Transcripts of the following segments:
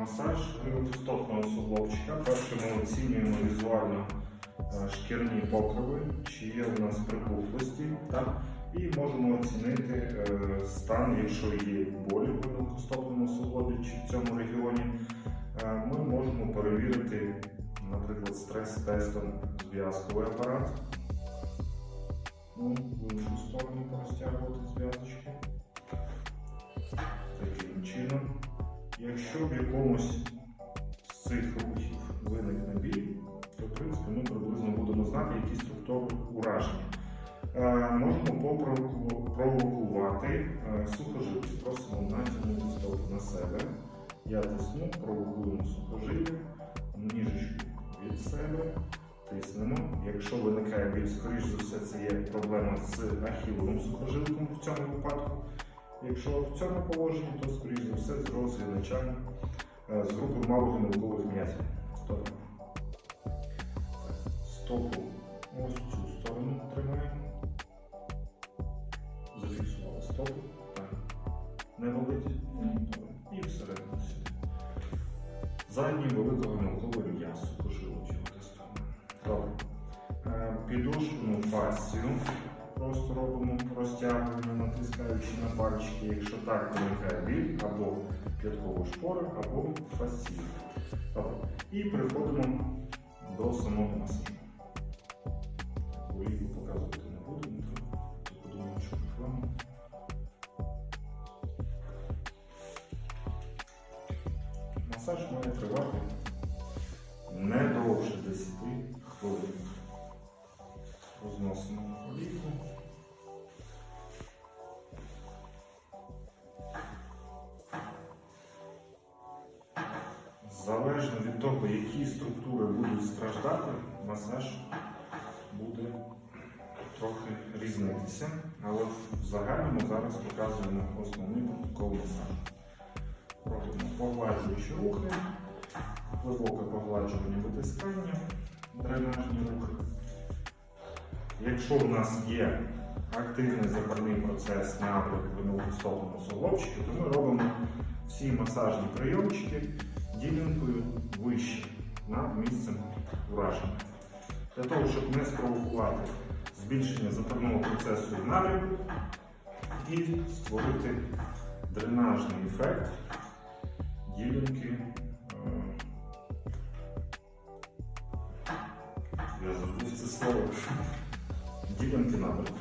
масаж гривостопного суглобчика. Перше ми оцінюємо візуально е, шкірні покриви, чи є у нас припухлості, так? і можемо оцінити е, стан, якщо є болі в гривостопному суглобі чи в цьому регіоні. Е, Ми можемо перевірити, наприклад, стрес-тестом зв'язковий апарат. Ну, в іншу сторону порозтягувати зв'язочки. Таким чином. Якщо в якомусь з цих рухів виникне біль, то в принципі ми приблизно будемо знати, які структури ураження. Е, можемо попровоку- провокувати е. Просимо натягнути стопу на себе. Я тисну, провокуємо сухожилля, ніжечку від себе, тиснемо. Якщо виникає біль, скоріш за все, це є проблема з ахіловим сухожилком в цьому випадку. Якщо в цьому положенні, то скоріш за все з е, з групи малогомілкових м'язів. Тобто стопу ось цю сторону тримаємо. Зафіксували стопу. Не болить? І всередину сюди. Задній великогомілковий м'яз сухожилочок тестуємо. Добре. Е, Підошвену фасцію просто робимо розтягування, натискаючи на пальчики. Якщо так виникає біль або п'яткова шпора, або фасція. І приходимо до самого масажу. Залежно від того, які структури будуть страждати, масаж буде трохи різнитися. Але в загальному зараз показуємо основний протокол масажу. Робимо погладжуючі рухи, глибоке погладжування витискання, дренажні рухи. Якщо в нас є активний запальний процес на виногостовному суглобчику, то ми робимо всі масажні прийомчики ділянкою вище над місцем ураження. Для того, щоб не спровокувати збільшення запального процесу і напрямку і створити дренажний ефект ділянки. е, Я забув це слово. Ділянки напрямку.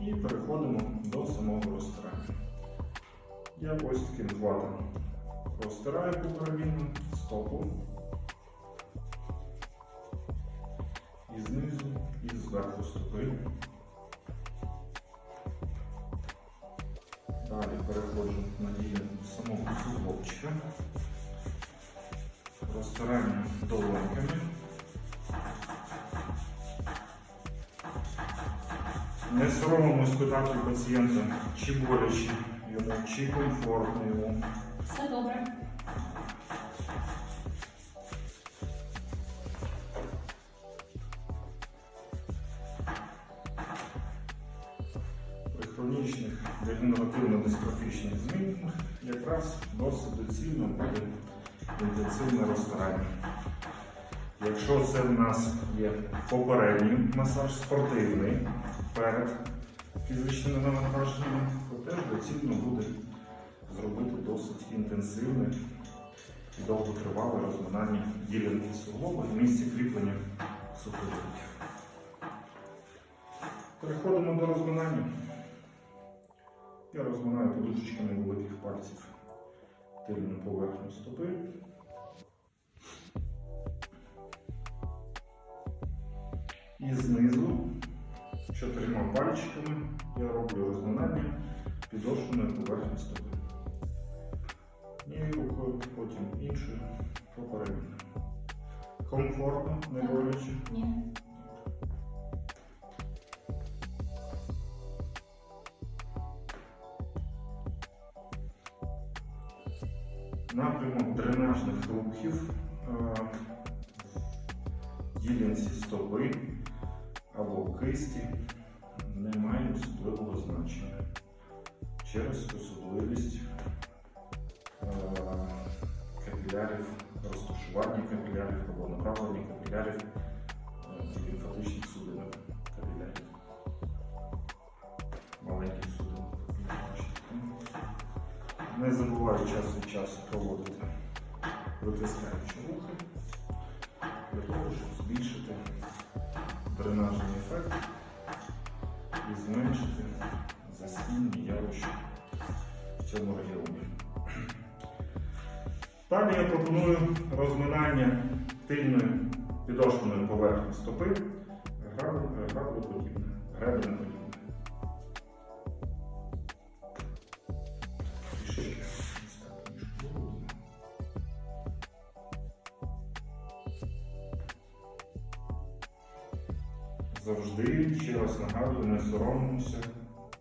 І переходимо до самого розтирання. Я ось таким хватом розтираю поперемінно стопу. І знизу, і зверху стопи. Далі переходжу на ділянку самого суглобчика. Розтирання долоньками. Не соромимось питати пацієнта, чи боляче йому, чи комфортно йому. Все добре. При хронічних дегенеративно-дистрофічних змінах якраз досить доцільно буде інтенсивне розтирання. Якщо це в нас є попередній масаж спортивний перед фізичними навантаженнями, то теж доцільно буде зробити досить інтенсивне і довготривале розминання ділянки суглоба в місці кріплення сухожилків. Переходимо до розминання. Я розминаю подушечками великих пальців тильну поверхню стопи. І знизу чотирма пальчиками я роблю розминання підошвеної поверхні стопи. Однією рукою, потім іншою попередньо. Комфортно, не боляче. Ні. Напрямок дренажних рухів е, ділянці стопи або кисті не має особливого значення через особливість капілярів, розташування капілярів або направлення капілярів е, лімфатичних судинок капілярів. Маленьких судинок. Не забуваю час від часу проводити витискаючі рухи для того, щоб збільшити дренажний ефект і зменшити застійні явища в цьому регіоні. Далі я пропоную розминання тильної підошвеної поверхні стопи граблоподібне, виводимо. Завжди, ще раз нагадую, не соромимося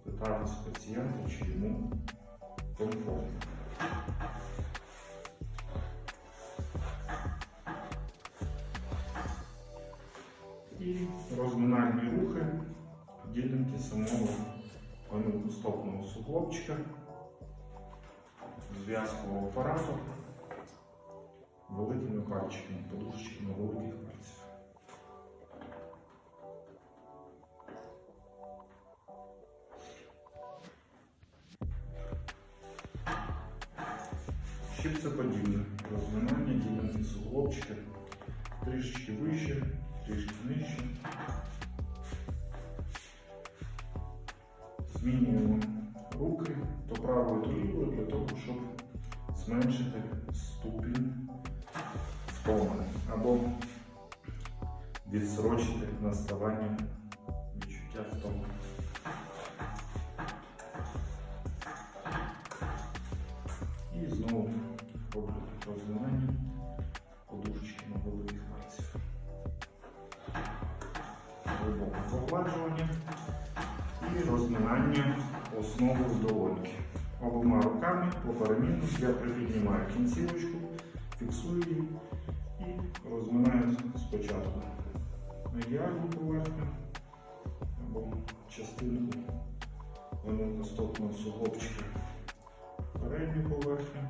питатись пацієнта, чи йому комфортно. І розминальні рухи, ділянки самого гомілкостопного суглобчика, зв'язкового апарату. Великими пальчиками, подушечками великих пальців. Щипцеподібне розминання ділянки суглобчика трішечки вище, трішки нижче. Змінюємо руки до правої до лівої для того, щоб зменшити ступінь втоми або відсрочити наставання відчуття втоми. Розминання основи долоньки. Обома руками поперемінно я припіднімаю кінцівочку, фіксую її і розминаю спочатку медіальну поверхню або частинку наступного суглобчика передню поверхню,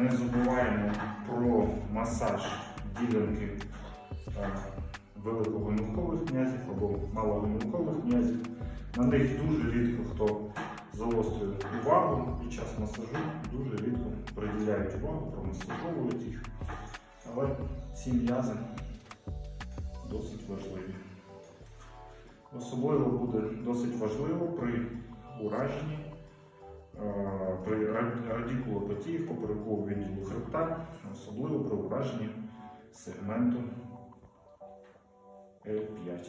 Не забуваємо про масаж ділянки е, великогомілкових м'язів або малогомілкових м'язів. На них дуже рідко хто загострює увагу під час масажу, дуже рідко приділяють увагу, промасажовують їх. Але ці м'язи досить важливі. Особливо буде досить важливо при ураженні, при ра- радикулопатії в відділу хребта, особливо при ураженні сегменту L5.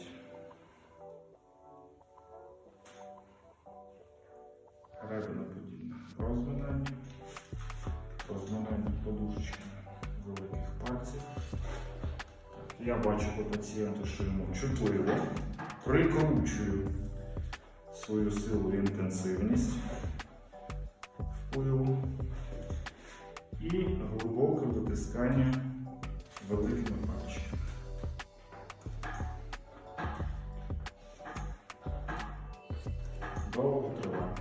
Гребеноподібне розминання, розминання подушечками великих пальців. Я бачу по пацієнту, що йому чутливо. Прикручую свою силу і інтенсивність впливу і глибоке витискання великими пальчиками. Довго триває.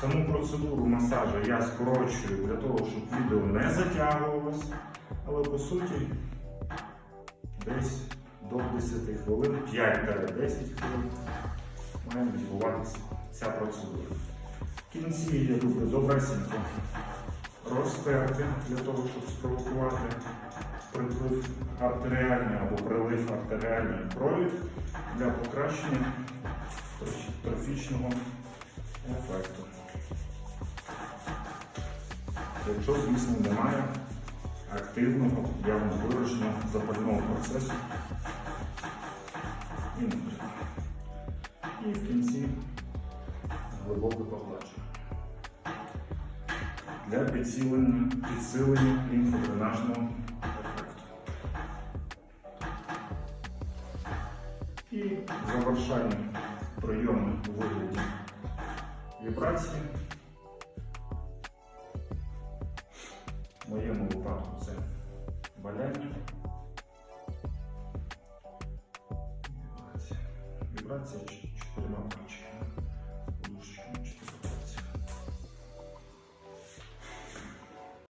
Саму процедуру масажу я скорочую для того, щоб відео не затягувалось, але по суті десь до 10 хвилин, 5-10 хвилин має відбуватися ця процедура. В кінці я люблю добресенько розтерти для того, щоб спровокувати приплив артеріальний або прилив артеріальної крові для покращення трофічного ефекту. Якщо, звісно, немає активного явно вираженого запального процесу. І в кінці глибоке погладження. Для підсилення, підсилення лімфодренажного ефекту. І завершальний прийом у вигляді вібрації. В моєму випадку це валяння. Вібрація. Вібрація.